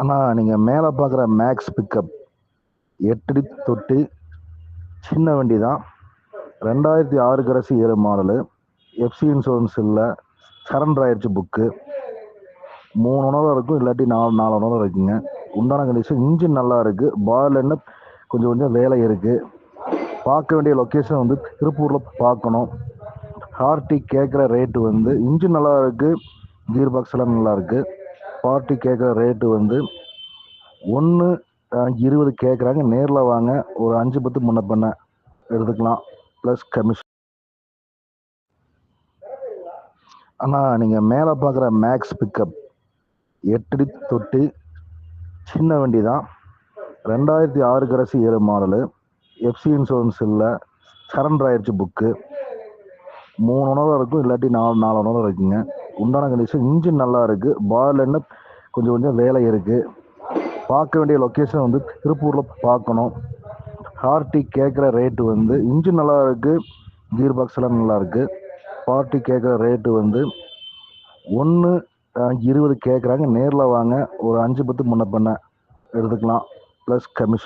அண்ணா நீங்கள் மேலே பார்க்குற மேக்ஸ் பிக்கப் எட்டடி தொட்டி சின்ன வண்டி தான் ரெண்டாயிரத்தி ஆறு கடைசி ஏழு மாடலு எஃப்சி இன்சூரன்ஸ் இல்லை. சரண்டர் ஆயிடுச்சு புக்கு மூணு உணவு இருக்கும். இல்லாட்டி நாலு நாலு உணவு இருக்குங்க. உண்டான கண்டிஷன் இன்ஜின் நல்லா இருக்குது பாயில் என்ன கொஞ்சம் கொஞ்சம் வேலை இருக்குது பார்க்க வேண்டிய லொக்கேஷன் வந்து திருப்பூரில் பார்க்கணும். ஹார்ட்டி கேட்குற ரேட்டு வந்து இன்ஜின் நல்லா இருக்குது கீர் பாக்ஸ் எல்லாம் நல்லா இருக்குது பார்ட்டி கேட்குற ரேட்டு வந்து ஒன்று இருபது கேட்குறாங்க. நேரில் வாங்க. ஒரு அஞ்சு பத்து முன்ன பண்ண எடுத்துக்கலாம். ப்ளஸ் கமிஷன் அண்ணா நீங்கள் மேலே பார்க்குற மேக்ஸ் பிக்கப் எட்டடி தொட்டி சின்ன வண்டி தான் ரெண்டாயிரத்தி ஆறு கடைசி ஏழு மாடலு. எஃப்சி இன்சூரன்ஸ் இல்லை. சரண்டர் ஆயிடுச்சு புக்கு மூணு உணவு இருக்கும். இல்லாட்டி நாலு நாலு உணவு இருக்குங்க. உண்டான கண்டிஷன் இன்ஜின் நல்லா இருக்குது பாயில் என்ன கொஞ்சம் கொஞ்சம் வேலை இருக்குது பார்க்க வேண்டிய லொக்கேஷன் வந்து திருப்பூரில் பார்க்கணும். ஹார்ட்டி கேட்குற ரேட்டு வந்து இன்ஜின் நல்லா இருக்குது கீர் பாக்ஸ் எல்லாம் நல்லா இருக்குது பார்ட்டி கேட்குற ரேட்டு வந்து ஒன்று இருபது கேட்குறாங்க நேரில் வாங்க. ஒரு அஞ்சு பத்து முன்ன பண்ண எடுத்துக்கலாம். Plus commission